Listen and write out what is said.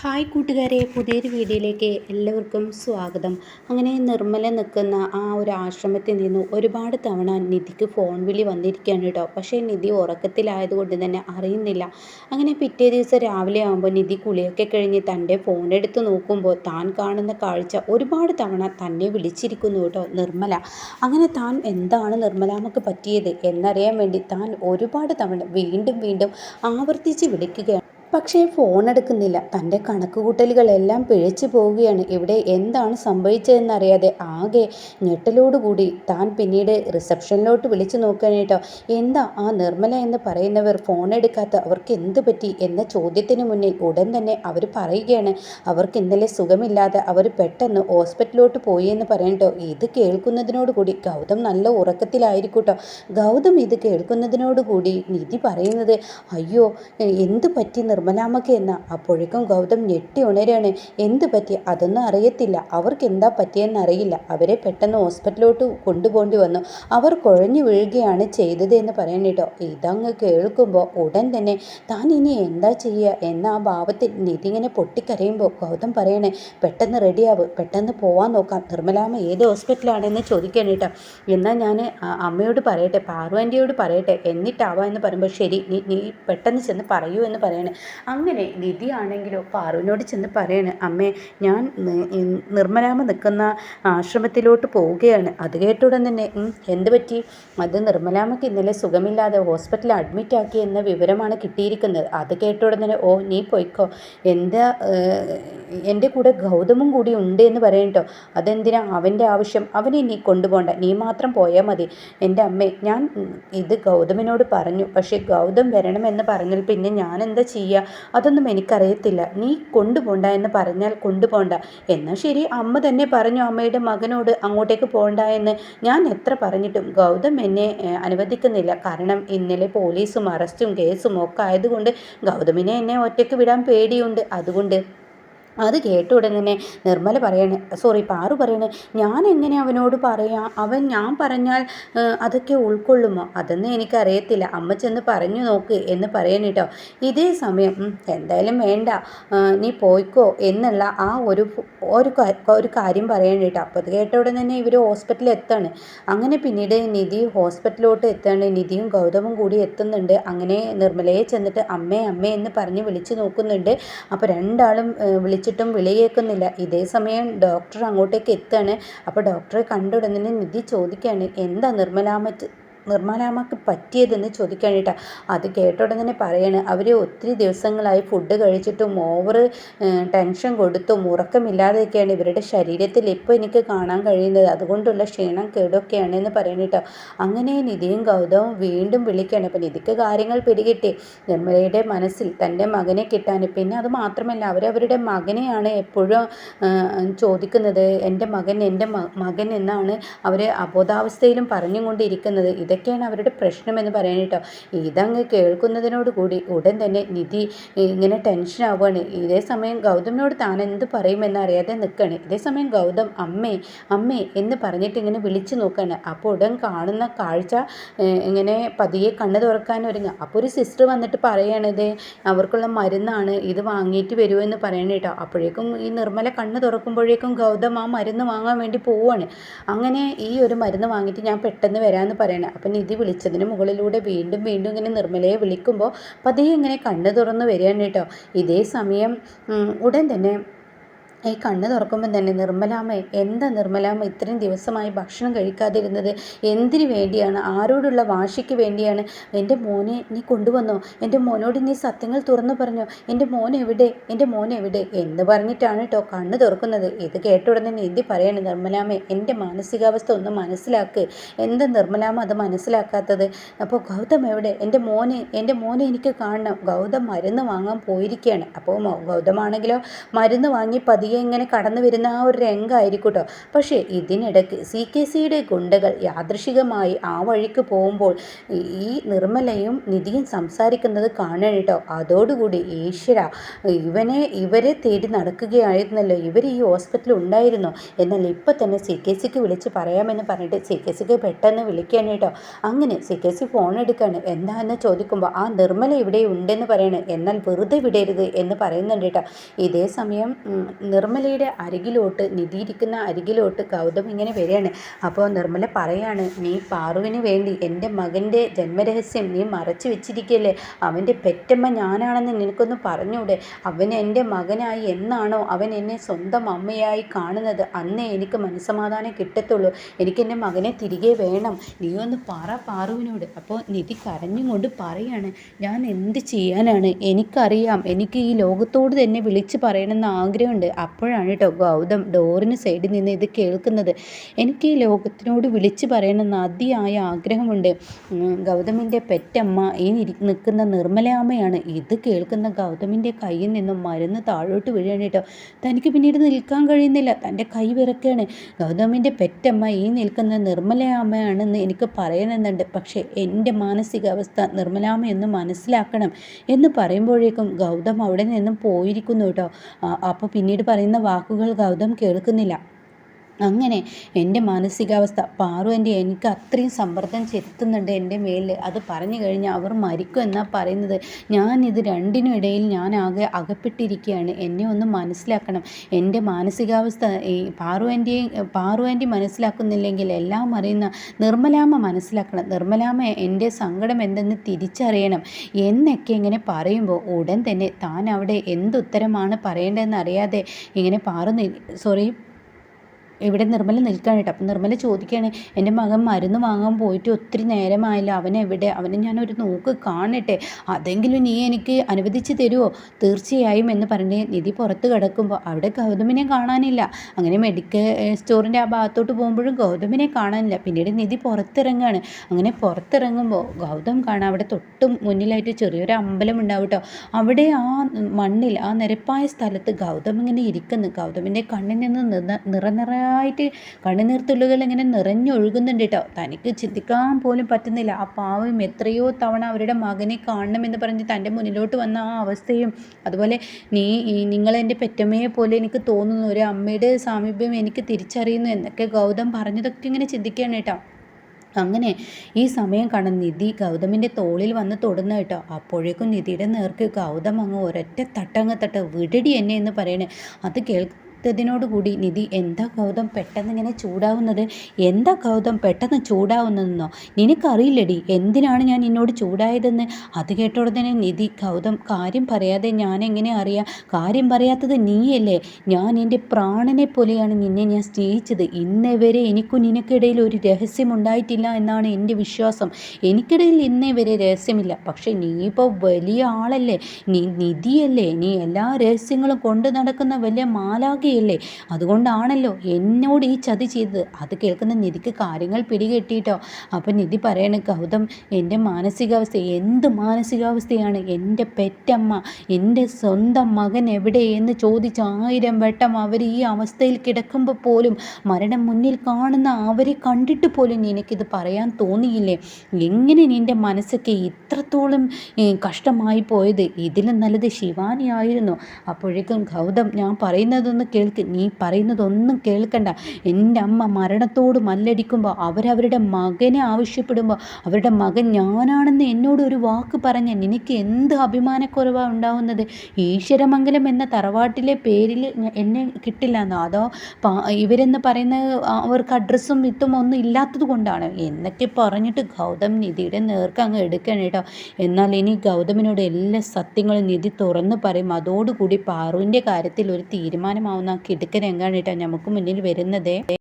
Hi കൂട്ടുകാരെ പുതിയൊരു വീഡിയോയിലേക്ക് എല്ലാവർക്കും സ്വാഗതം. അങ്ങനെ നിർമ്മല നിൽക്കുന്ന ആ ഒരു ആശ്രമത്തിൽ നിന്ന് ഒരുപാട് തവണ നിധിക്ക് ഫോൺ വിളി വന്നിരിക്കുകയാണ് കേട്ടോ. പക്ഷേ നിധി ഉറക്കത്തിലായതുകൊണ്ട് തന്നെ അറിയുന്നില്ല. അങ്ങനെ പിറ്റേ ദിവസം രാവിലെ ആകുമ്പോൾ നിധി കുളിയൊക്കെ കഴിഞ്ഞ് തന്റെ ഫോൺ എടുത്ത് നോക്കുമ്പോൾ താൻ കാണുന്ന കാഴ്ച ഒരുപാട് തവണ തന്നെ വിളിച്ചിരിക്കുന്നു കേട്ടോ നിർമ്മല. അങ്ങനെ താൻ എന്താണ് നിർമ്മലാമ്മക്ക് പറ്റിയത് എന്നറിയാൻ വേണ്ടി താൻ ഒരുപാട് തവണ വീണ്ടും വീണ്ടും ആവർത്തിച്ച് വിളിക്കുകയാണ്. പക്ഷേ ഫോൺ എടുക്കുന്നില്ല തന്റെ കണക്കുകൂട്ടലുകളെല്ലാം പിഴച്ചു പോവുകയാണ്. ഇവിടെ എന്താണ് സംഭവിച്ചതെന്നറിയാതെ ആകെ ഞെട്ടലോടുകൂടി താൻ പിന്നീട് റിസപ്ഷനിലോട്ട് വിളിച്ചു നോക്കാനായിട്ടോ എന്താ ആ നിർമ്മല എന്ന് പറയുന്നവർ ഫോൺ എടുക്കാത്ത അവർക്ക് എന്ത് പറ്റി എന്ന ചോദ്യത്തിന് മുന്നിൽ ഉടൻ തന്നെ അവർ പറയുകയാണ്. അവർക്ക് ഇന്നലെ സുഖമില്ലാതെ അവർ പെട്ടെന്ന് ഹോസ്പിറ്റലിലോട്ട് പോയി എന്ന് പറയട്ടോ ഇത് കേൾക്കുന്നതിനോടുകൂടി ഗൗതം നല്ല ഉറക്കത്തിലായിരിക്കൂട്ടോ ഗൗതം ഇത് കേൾക്കുന്നതിനോടുകൂടി നിധി പറയുന്നത് അയ്യോ എന്ത് പറ്റി നിർമ്മലാമ്മയ്ക്ക് എന്ന അപ്പോഴേക്കും ഗൗതം ഞെട്ടി ഉണരാണ്. എന്ത് പറ്റി? അതൊന്നും അറിയത്തില്ല. അവർക്ക് എന്താ പറ്റിയെന്ന് അറിയില്ല. അവരെ പെട്ടെന്ന് ഹോസ്പിറ്റലിലോട്ട് കൊണ്ടുപോകേണ്ടി വന്നു. അവർ കുഴഞ്ഞു വീഴുകയാണ് ചെയ്തത് എന്ന് പറയാൻ കേട്ടോ. ഇതങ്ങ് കേൾക്കുമ്പോൾ ഉടൻ തന്നെ താൻ ഇനി എന്താ ചെയ്യുക എന്ന ആ ഭാവത്തിൽ നിധി ഇങ്ങനെ പൊട്ടിക്കരയുമ്പോൾ ഗൗതം പറയണേ പെട്ടെന്ന് റെഡിയാവ്. പെട്ടെന്ന് പോവാൻ നോക്കാം. നിർമ്മലാമ്മ ഏത് ഹോസ്പിറ്റലാണെന്ന് ചോദിക്കാൻ കേട്ടോ. എന്നാൽ ഞാൻ അമ്മയോട് പറയട്ടെ പാർവന്റിയോട് പറയട്ടെ. എന്നിട്ടാവാ എന്ന് പറയുമ്പോൾ ശരി നീ നീ പെട്ടെന്ന് ചെന്ന് പറയൂ എന്ന് പറയണേ. അങ്ങനെ നിധി ആണെങ്കിലോ പാറുവിനോട് ചെന്ന് പറയാണ് അമ്മേ ഞാൻ നിർമ്മലാമ നിൽക്കുന്ന ആശ്രമത്തിലോട്ട് പോവുകയാണ്. അത് കേട്ടുടൻ തന്നെ എന്ത് പറ്റി? അത് നിർമ്മലാമ്മക്ക് ഇന്നലെ സുഖമില്ലാതെ ഹോസ്പിറ്റലിൽ അഡ്മിറ്റ് ആക്കി എന്ന വിവരമാണ് കിട്ടിയിരിക്കുന്നത്. അത് കേട്ടുടൻ തന്നെ ഓ നീ പോയിക്കോ. എന്താ എന്റെ കൂടെ ഗൗതമും കൂടി ഉണ്ട് എന്ന് പറയണ്ടോ? അതെന്തിനാ? അവന്റെ ആവശ്യം. അവനെ നീ കൊണ്ടുപോകണ്ട നീ മാത്രം പോയാൽ മതി. എന്റെ അമ്മേ ഞാൻ ഇത് ഗൗതമിനോട് പറഞ്ഞു. പക്ഷേ ഗൗതം വരണമെന്ന് പറഞ്ഞാൽ പിന്നെ ഞാൻ എന്താ ചെയ്യുക അതൊന്നും എനിക്കറിയത്തില്ല. നീ കൊണ്ടുപോണ്ട എന്ന് പറഞ്ഞാൽ കൊണ്ടുപോണ്ട. എന്നാൽ ശരി അമ്മ തന്നെ പറഞ്ഞു അമ്മയുടെ മകനോട് അങ്ങോട്ടേക്ക് പോകണ്ട എന്ന്. ഞാൻ എത്ര പറഞ്ഞിട്ടും ഗൗതം എന്നെ അനുവദിക്കുന്നില്ല. കാരണം ഇന്നലെ പോലീസും അറസ്റ്റും കേസും ഒക്കെ ആയതുകൊണ്ട് ഗൗതമിനെ എന്നെ ഒറ്റയ്ക്ക് വിടാൻ പേടിയുണ്ട്. അതുകൊണ്ട് അത് കേട്ട ഉടൻ തന്നെ നിർമ്മല പറയണ സോറി പാറു പറയണ ഞാൻ എങ്ങനെ അവനോട് പറയാം? അവൻ ഞാൻ പറഞ്ഞാൽ അതൊക്കെ ഉൾക്കൊള്ളുമോ? അതൊന്നും എനിക്കറിയത്തില്ല. അമ്മ ചെന്ന് പറഞ്ഞു നോക്ക് എന്ന് പറയണേട്ടോ ഇതേ സമയം എന്തായാലും വേണ്ട നീ പോയിക്കോ എന്നുള്ള ആ ഒരു ഒരു ഒരു കാര്യം പറയണേട്ടോ അപ്പോൾ അത് കേട്ട ഉടൻ തന്നെ ഇവർ ഹോസ്പിറ്റലിൽ എത്താണ്. അങ്ങനെ പിന്നീട് നിധി ഹോസ്പിറ്റലിലോട്ട് എത്താണ്. നിധിയും ഗൗതമും കൂടി എത്തുന്നുണ്ട്. അങ്ങനെ നിർമ്മലയെ ചെന്നിട്ട് അമ്മേ അമ്മേ എന്ന് പറഞ്ഞ് വിളിച്ചു നോക്കുന്നുണ്ട്. അപ്പോൾ രണ്ടാളും വിളിച്ച് വിളിച്ചിട്ടും വിളി കേൾക്കുന്നില്ല ഇതേ സമയം ഡോക്ടർ അങ്ങോട്ടേക്ക് എത്തുകയാണ്. അപ്പോൾ ഡോക്ടറെ കണ്ടുടനെ നിധി ചോദിക്കുകയാണ് എന്താ നിർമ്മലാമറ്റ് നിർമ്മലാമ്മക്ക് പറ്റിയതെന്ന് ചോദിക്കാനായിട്ടാണ് അത് കേട്ടോടങ്ങനെ പറയാണ് അവർ ഒത്തിരി ദിവസങ്ങളായി ഫുഡ് കഴിച്ചിട്ടും ഓവർ ടെൻഷൻ കൊടുത്തും ഉറക്കമില്ലാതെയൊക്കെയാണ് ഇവരുടെ ശരീരത്തിൽ ഇപ്പോൾ എനിക്ക് കാണാൻ കഴിയുന്നത്. അതുകൊണ്ടുള്ള ക്ഷീണം കേടൊക്കെയാണ് എന്ന് പറയണിട്ടോ. അങ്ങനെ നിധിയും ഗൗതവും വീണ്ടും വിളിക്കുകയാണ് അപ്പം നിധിക്ക് കാര്യങ്ങൾ പിടികിട്ടി. നിർമ്മലയുടെ മനസ്സിൽ തന്റെ മകനെ കിട്ടാൻ. പിന്നെ അത് മാത്രമല്ല അവരവരുടെ മകനെയാണ് എപ്പോഴും ചോദിക്കുന്നത്. എന്റെ മകൻ എന്റെ മകൻ എന്നാണ് അവർ അബോധാവസ്ഥയിലും പറഞ്ഞുകൊണ്ടിരിക്കുന്നത്. ഇത് ഇതൊക്കെയാണ് അവരുടെ പ്രശ്നമെന്ന് പറയാൻ കേട്ടോ. ഇതങ്ങ് കേൾക്കുന്നതിനോട് കൂടി ഉടൻ തന്നെ നിധി ഇങ്ങനെ ടെൻഷൻ ആവുകയാണ്. ഇതേ സമയം ഗൗതമിനോട് താൻ എന്ത് പറയുമെന്ന് അറിയാതെ നിൽക്കുകയാണ് ഇതേ സമയം ഗൗതം അമ്മേ അമ്മേ എന്ന് പറഞ്ഞിട്ട് ഇങ്ങനെ വിളിച്ചു നോക്കുകയാണ് അപ്പോൾ ഉടൻ കാണുന്ന കാഴ്ച ഇങ്ങനെ പതിയെ കണ്ണു തുറക്കാൻ ഒരുങ്ങുക. അപ്പോൾ ഒരു സിസ്റ്റർ വന്നിട്ട് പറയണത് അവർക്കുള്ള മരുന്നാണ്. ഇത് വാങ്ങിയിട്ട് വരുമോ എന്ന് പറയണ കേട്ടോ. അപ്പോഴേക്കും ഈ നിർമ്മല കണ്ണ് തുറക്കുമ്പോഴേക്കും ഗൗതം ആ മരുന്ന് വാങ്ങാൻ വേണ്ടി പോവാണ് അങ്ങനെ ഈ ഒരു മരുന്ന് വാങ്ങിയിട്ട് ഞാൻ പെട്ടെന്ന് വരാമെന്ന് പറയണേ. അപ്പം നിധി വിളിച്ചതിന് മുകളിലൂടെ വീണ്ടും വീണ്ടും ഇങ്ങനെ നിർമ്മലയെ വിളിക്കുമ്പോൾ പതിയെ ഇങ്ങനെ കണ്ണു തുറന്ന് വരികയാണ് കേട്ടോ. ഇതേ സമയം ഉടൻ തന്നെ ഈ കണ്ണ് തുറക്കുമ്പോൾ തന്നെ നിർമ്മലാമ്മ എന്താ നിർമ്മലാമ്മ ഇത്രയും ദിവസമായി ഭക്ഷണം കഴിക്കാതിരുന്നത്? എന്തിനു വേണ്ടിയാണ്? ആരോടുള്ള വാശിക്ക് വേണ്ടിയാണ്? എന്റെ മോനെ നീ കൊണ്ടുവന്നോ? എന്റെ മോനോട് നീ സത്യങ്ങൾ തുറന്നു പറഞ്ഞോ? എന്റെ മോൻ എവിടെ? എന്റെ മോൻ എവിടെ? എന്ന് പറഞ്ഞിട്ടാണ് കേട്ടോ കണ്ണ് തുറക്കുന്നത്. ഇത് കേട്ട ഉടനെ നീതി പറയണം നിർമ്മലാമ്മ? എന്റെ മാനസികാവസ്ഥ ഒന്ന് മനസ്സിലാക്ക്. എന്താ നിർമ്മലാമ്മ അത് മനസ്സിലാക്കാത്തത്? അപ്പോൾ ഗൗതം എവിടെ? എന്റെ മോനെ എന്റെ മോനെ എനിക്ക് കാണണം. ഗൗതം മരുന്ന് വാങ്ങാൻ പോയിരിക്കുകയാണ് അപ്പോൾ ഗൗതമാണെങ്കിലോ? മരുന്ന് വാങ്ങി പതി പതിയെ ഇങ്ങനെ കടന്നു വരുന്ന ആ ഒരു രംഗമായിരിക്കും കേട്ടോ പക്ഷേ ഇതിനിടയ്ക്ക് സി കെ സിയുടെ ഗുണ്ടകൾ യാദൃശികമായി ആ വഴിക്ക് പോകുമ്പോൾ ഈ നിർമ്മലയും നിധിയും സംസാരിക്കുന്നത് കാണണം കേട്ടോ അതോടുകൂടി ഈശ്വര ഇവനെ ഇവരെ തേടി നടക്കുകയായിരുന്നല്ലോ. ഇവർ ഈ ഹോസ്പിറ്റലിൽ ഉണ്ടായിരുന്നു? എന്നാൽ ഇപ്പം തന്നെ സി കെ സിക്ക് വിളിച്ച് പറയാമെന്ന് പറഞ്ഞിട്ട് സി കെ സിക്ക് പെട്ടെന്ന് വിളിക്കുകയാണ് കേട്ടോ അങ്ങനെ സി കെ സി ഫോൺ എടുക്കുകയാണ്. എന്താണെന്ന് ചോദിക്കുമ്പോൾ ആ നിർമ്മല ഇവിടെ ഉണ്ടെന്ന് പറയണേ. എന്നാൽ വെറുതെ വിടരുത് എന്ന് പറയുന്നുണ്ട് കേട്ടോ ഇതേ സമയം നിർമ്മലയുടെ അരികിലോട്ട് നിധിയിരിക്കുന്ന അരികിലോട്ട് ഗൗതം ഇങ്ങനെ വരികയാണ്. അപ്പോൾ നിർമ്മല പറയാണ് നീ പാറുവിന് വേണ്ടി എന്റെ മകന്റെ ജന്മരഹസ്യം നീ മറച്ചു വെച്ചിരിക്കല്ലേ? അവന്റെ പെറ്റമ്മ ഞാനാണെന്ന് നിനക്കൊന്ന് പറഞ്ഞൂടെ? അവൻ എന്റെ മകനായി എന്നാണോ അവൻ എന്നെ സ്വന്തം അമ്മയായി കാണുന്നത്? അന്നേ എനിക്ക് മനസ്സമാധാനം കിട്ടത്തുള്ളൂ. എനിക്ക് എന്റെ മകനെ തിരികെ വേണം. നീ ഒന്ന് പറ പാറുവിനോട്. അപ്പോൾ നിധി കരഞ്ഞുകൊണ്ട് പറയാണ് ഞാൻ എന്ത് ചെയ്യാനാണ്? എനിക്കറിയാം. എനിക്ക് ഈ ലോകത്തോട് തന്നെ വിളിച്ച് പറയണമെന്ന് ആഗ്രഹമുണ്ട്. അപ്പോഴാണ് കേട്ടോ ഗൗതം ഡോറിന് സൈഡിൽ നിന്ന് ഇത് കേൾക്കുന്നത്. എനിക്ക് ഈ ലോകത്തിനോട് വിളിച്ച് പറയണമെന്ന് അതിയായ ആഗ്രഹമുണ്ട്. ഗൗതമിന്റെ പെറ്റമ്മ ഈ നിൽക്കുന്ന നിർമ്മലാമ്മയാണ് ഇത് കേൾക്കുന്ന ഗൗതമിന്റെ കയ്യിൽ നിന്നും മരുന്ന് താഴോട്ട് വീഴാണ് കേട്ടോ തനിക്ക് പിന്നീട് നിൽക്കാൻ കഴിയുന്നില്ല. തന്റെ കൈ വിറക്കുകയാണ് ഗൗതമിന്റെ പെറ്റമ്മ ഈ നിൽക്കുന്ന നിർമ്മലയാമ്മയാണെന്ന് എനിക്ക് പറയണമെന്നുണ്ട്. പക്ഷേ എന്റെ മാനസികാവസ്ഥ നിർമ്മലാമ്മ എന്ന് മനസ്സിലാക്കണം എന്ന് പറയുമ്പോഴേക്കും ഗൗതം അവിടെ നിന്നും പോയിരിക്കുന്നു കേട്ടോ അപ്പോൾ പിന്നീട് പറയുന്ന വാക്കുകൾ ഗൗതം കേൾക്കുന്നില്ല. അങ്ങനെ എന്റെ മാനസികാവസ്ഥ പാറു എന്റെ എനിക്ക് അത്രയും സമ്മർദ്ദം ചെലുത്തുന്നുണ്ട് എന്റെ മേലിൽ അത് പറഞ്ഞു കഴിഞ്ഞാൽ അവർ മരിക്കും എന്നാണ് പറയുന്നത്. ഞാൻ ഇത് രണ്ടിനും ഇടയിൽ ഞാൻ ആകെ അകപ്പെട്ടിരിക്കുകയാണ്. എന്നെ ഒന്ന് മനസ്സിലാക്കണം. എന്റെ മാനസികാവസ്ഥ ഈ പാറു ആന്റിയെ പാറു മനസ്സിലാക്കുന്നില്ലെങ്കിൽ എല്ലാം അറിയുന്ന നിർമ്മലാമ്മ മനസ്സിലാക്കണം. നിർമ്മലാമ്മ എന്റെ സങ്കടം എന്തെന്ന് തിരിച്ചറിയണം. എന്നൊക്കെ ഇങ്ങനെ പറയുമ്പോൾ ഉടൻ തന്നെ താൻ അവിടെ എന്തുത്തരമാണ് പറയേണ്ടതെന്ന് അറിയാതെ ഇങ്ങനെ പാറു സോറി ഇവിടെ നിർമ്മല നിൽക്കുകയാണ് കേട്ടോ. അപ്പം നിർമ്മല ചോദിക്കുകയാണ് എന്റെ മകൻ മരുന്ന് വാങ്ങാൻ പോയിട്ട് ഒത്തിരി നേരമായില്ല എവിടെ? അവനെ ഞാനൊരു നോക്ക് കാണട്ടെ. അതെങ്കിലും നീ എനിക്ക് അനുവദിച്ച് തരുമോ തീർച്ചയായും എന്ന് പറഞ്ഞ് നിധി പുറത്ത് കിടക്കുമ്പോൾ അവിടെ ഗൗതമിനെ കാണാനില്ല. അങ്ങനെ മെഡിക്കൽ സ്റ്റോറിന്റെ ആ ഭാഗത്തോട്ട് പോകുമ്പോഴും ഗൗതമിനെ കാണാനില്ല. പിന്നീട് നിധി പുറത്തിറങ്ങുകയാണ്. അങ്ങനെ പുറത്തിറങ്ങുമ്പോൾ ഗൗതം കാണാം അവിടെ തൊട്ട് മുന്നിലായിട്ട് ചെറിയൊരു അമ്പലം ഉണ്ടാവും കേട്ടോ. അവിടെ ആ മണ്ണിൽ ആ നിരപ്പായ സ്ഥലത്ത് ഗൗതം ഇങ്ങനെ ഇരിക്കുന്നു. ഗൗതമിന്റെ കണ്ണിൽ നിന്ന് നിറ നിറ നന്നായിട്ട് കണ്ണുനീർത്തുള്ളികൾ ഇങ്ങനെ നിറഞ്ഞൊഴുകുന്നുണ്ട് കേട്ടോ. തനിക്ക് ചിന്തിക്കാൻ പോലും പറ്റുന്നില്ല. ആ പാവം എത്രയോ തവണ അവരുടെ മകനെ കാണണമെന്ന് പറഞ്ഞ് തന്റെ മുന്നിലോട്ട് വന്ന ആ അവസ്ഥയും അതുപോലെ നീ നിങ്ങളെന്റെ പെറ്റമ്മയെ പോലെ എനിക്ക് തോന്നുന്നു. ഒരു അമ്മയുടെ സാമീപ്യം എനിക്ക് തിരിച്ചറിയുന്നു എന്നൊക്കെ ഗൗതം പറഞ്ഞതൊക്കെ ഇങ്ങനെ ചിന്തിക്കുകയാണ് കേട്ടോ. അങ്ങനെ ഈ സമയം കാണാൻ നിധി ഗൗതമിന്റെ തോളിൽ വന്ന് തൊടുന്ന കേട്ടോ. അപ്പോഴേക്കും നിധിയുടെ നേർക്ക് ഗൗതം അങ്ങ് ഒരൊറ്റ തട്ടങ്ങ് തട്ട് വിടടി എന്നെ എന്ന് പറയണേ. അത് കേൾ കൂടി നിധി എന്താ ഗൗതം പെട്ടെന്ന് ഇങ്ങനെ ചൂടാവുന്നത്? എന്താ ഗൗതം പെട്ടെന്ന് ചൂടാവുന്നതെന്നോ? നിനക്കറിയില്ലടി എന്തിനാണ് ഞാൻ നിന്നോട് ചൂടായതെന്ന്? അത് കേട്ടോടെ നിധി ഗൗതം കാര്യം പറയാതെ ഞാൻ എങ്ങനെ അറിയാം? കാര്യം പറയാത്തത് നീയല്ലേ? ഞാൻ എന്റെ പ്രാണനെ പോലെയാണ് നിന്നെ ഞാൻ സ്നേഹിച്ചത്. ഇന്നേ വരെ എനിക്കും നിനക്കിടയിൽ ഒരു രഹസ്യം ഉണ്ടായിട്ടില്ല എന്നാണ് എന്റെ വിശ്വാസം. എനിക്കിടയിൽ ഇന്നേ വരെ രഹസ്യമില്ല. പക്ഷേ നീ ഇപ്പോൾ വലിയ ആളല്ലേ? നീ നിധിയല്ലേ? നീ എല്ലാ രഹസ്യങ്ങളും കൊണ്ടു നടക്കുന്ന വലിയ മാലാകെ നോക്കിയില്ലേ അതുകൊണ്ടാണല്ലോ എന്നോട് ഈ ചതി ചെയ്തത്. അത് കേൾക്കുന്ന നിധിക്ക് കാര്യങ്ങൾ പിടികെട്ടിയിട്ടോ അപ്പം നിധി പറയണ ഗൗതം എന്റെ മാനസികാവസ്ഥ എന്ത് മാനസികാവസ്ഥയാണ്? എന്റെ പെറ്റമ്മ എന്റെ സ്വന്തം മകൻ എവിടെ എന്ന് ചോദിച്ച് ആയിരം വട്ടം അവർ ഈ അവസ്ഥയിൽ കിടക്കുമ്പോൾ പോലും മരണം മുന്നിൽ കാണുന്ന അവരെ കണ്ടിട്ട് പോലും നിനക്കിത് പറയാൻ തോന്നിയില്ലേ? എങ്ങനെ നിന്റെ മനസ്സൊക്കെ ഇത്രത്തോളം കഷ്ടമായി പോയത്? ഇതിലും നല്ലത് ശിവാനി ആയിരുന്നു. അപ്പോഴേക്കും ഗൗതം ഞാൻ പറയുന്നതൊന്ന് കേൾക്ക് നീ പറയുന്നതൊന്നും കേൾക്കണ്ട. എന്റെ അമ്മ മരണത്തോട് മല്ലടിക്കുമ്പോൾ അവരവരുടെ മകനെ ആവശ്യപ്പെടുമ്പോൾ അവരുടെ മകൻ ഞാനാണെന്ന് എന്നോട് ഒരു വാക്ക് പറഞ്ഞ നിനക്ക് എന്ത് അഭിമാനക്കുറവാണ് ഉണ്ടാവുന്നത്? ഈശ്വരമംഗലം എന്ന തറവാട്ടിലെ പേരിൽ എന്നെ കിട്ടില്ല എന്നോ അതോ ഇവരെന്ന് പറയുന്ന അവർക്ക് അഡ്രസ്സും ഇത്തും ഒന്നും ഇല്ലാത്തത് കൊണ്ടാണ്? എന്നൊക്കെ പറഞ്ഞിട്ട് ഗൗതം നിധിയുടെ നേർക്ക് അങ്ങ് എടുക്കണം കേട്ടോ. എന്നാൽ ഇനി ഗൗതമിനോട് എല്ലാ സത്യങ്ങളും നിധി തുറന്ന് പറയും. അതോടുകൂടി പാറുവിന്റെ കാര്യത്തിൽ ഒരു തീരുമാനമാവുന്ന കിടുക്കൻ നമുക്ക് മുന്നിൽ വരുന്നത്?